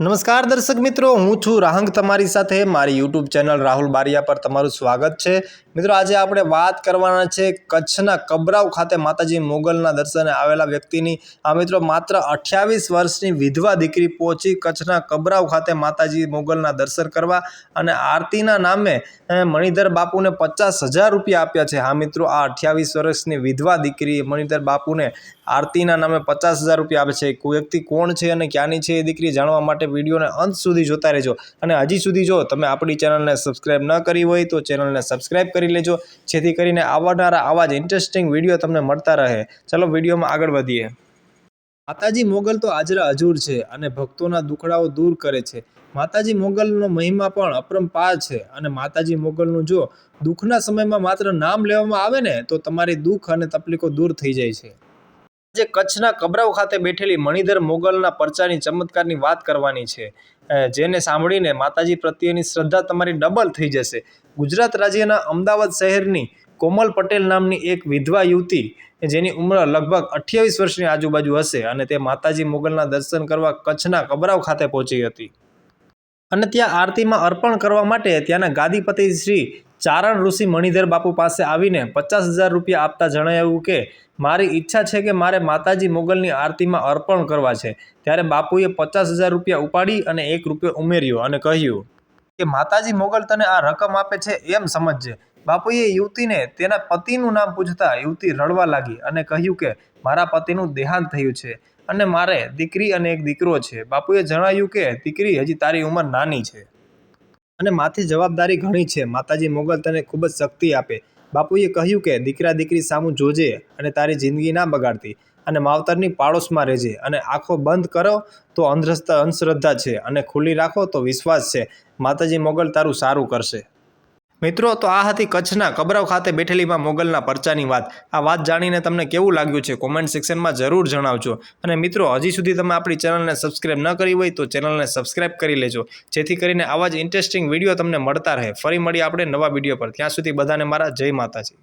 નમસ્કાર દર્શક મિત્રો, હું છું રાહંગ તમારી સાથે. મારી યુટ્યુબ ચેનલ રાહુલ બારિયા પર તમારું સ્વાગત છે. મિત્રો, આજે આપણે વાત કરવાના છે કચ્છના કબરાવ ખાતે માતાજી મોગલના દર્શને આવેલા વ્યક્તિની. આ મિત્રો, માત્ર અઠ્યાવીસ વર્ષની વિધવા દીકરી પહોંચી કચ્છના કબરાવ ખાતે માતાજી મોગલના દર્શન કરવા અને આરતીના નામે મણિધર બાપુને પચાસ હજાર રૂપિયા આપ્યા છે. હા મિત્રો, આ અઠ્યાવીસ વર્ષની વિધવા દીકરી મણિધર બાપુને આરતીના નામે પચાસ હજાર રૂપિયા આપે છે. વ્યક્તિ કોણ છે અને ક્યાંની છે એ દીકરી જાણવા માટે વિડીયોને અંત સુધી જોતા રહેજો. અને હજી સુધી જો તમે આપણી ચેનલને સબસ્ક્રાઈબ ન કરી હોય તો ચેનલને સબસ્ક્રાઈબ કરી લેજો, જેથી કરીને આવનારા આવા જ ઇન્ટરેસ્ટિંગ વીડિયો તમને મળતા રહે. ચલો વિડીયોમાં આગળ વધીએ. માતાજી મોગલ તો આજરા હજૂર છે અને ભક્તોના દુખડાઓ દૂર કરે છે. માતાજી મોગલનો મહિમા પણ અપરંપાર છે અને માતાજી મોગલનું જો દુઃખના સમયમાં માત્ર નામ લેવામાં આવે ને, તો તમારી દુઃખ અને તકલીફો દૂર થઈ જાય છે. આજે કચ્છના કબરાવ ખાતે બેઠેલી મણિધર મોગલના પરચાની ચમત્કારની વાત કરવાની છે. જેને સાંભળીને માતાજી પ્રત્યેની શ્રદ્ધા તમારી ડબલ થઈ જશે. ગુજરાત રાજ્યના અમદાવાદ શહેરની કોમલ પટેલ નામની એક વિધવા યુવતી, જેની ઉંમર લગભગ અઠ્યાવીસ વર્ષની આજુબાજુ હશે અને તે માતાજી મોગલના દર્શન કરવા કચ્છના કબરાવ ખાતે પહોંચી હતી. અને ત્યાં આરતીમાં અર્પણ કરવા માટે ત્યાંના ગાદીપતિ શ્રી ચારણ ઋષિ મણિધર બાપુ પાસે આવીને પચાસ હજાર રૂપિયા આપતા જણાવ્યું કે, મારી ઈચ્છા છે કે મારે માતાજી મોગલની આરતીમાં અર્પણ કરવા છે. ત્યારે બાપુએ પચાસ હજાર રૂપિયા ઉપાડી અને એક રૂપિયો ઉમેર્યો અને કહ્યું, કે માતાજી મોગલ તને આ રકમ આપે છે એમ સમજજે. બાપુએ યુવતીને તેના પતિનું નામ પૂછતા યુવતી રડવા લાગી અને કહ્યું કે, મારા પતિનું દેહાંત થયું છે અને મારે દીકરી અને એક દીકરો છે. બાપુએ જણાવ્યું કે, દીકરી હજી તારી ઉંમર નાની છે. અને માથી જવાબદારી ઘણી છે. માતાજી મોગલ તને ખૂબ જ શક્તિ આપે. બાપુએ કહ્યું કે, દીકરા દીકરી સામું જોજે અને તારી જિંદગી ના બગાડતી અને માવતરની પાડોશમાં રહેજે અને આંખો બંધ કરો તો અંધશ્રદ્ધા અંધશ્રદ્ધા છે અને ખુલ્લી રાખો તો વિશ્વાસ છે. માતાજી મોગલ તારું સારું કરશે. મિત્રો, તો આ હતી કચ્છના કબરાવ ખાતે બેઠેલીમાં મોગલના પરચાની વાત. આ વાત જાણીને તમને કેવું લાગ્યું છે કોમેન્ટ સેક્શનમાં જરૂર જણાવજો. અને મિત્રો, હજી સુધી તમે આપણી ચેનલને સબસ્ક્રાઇબ ન કરી હોય તો ચેનલને સબસ્ક્રાઇબ કરી લેજો. જેથી કરીને આવા જ ઇન્ટરેસ્ટિંગ વીડિયો તમને મળતા રહે. ફરી મળીએ આપણે નવા વીડિયો પર. ત્યાં સુધી બધાને મારા જય માતાજી.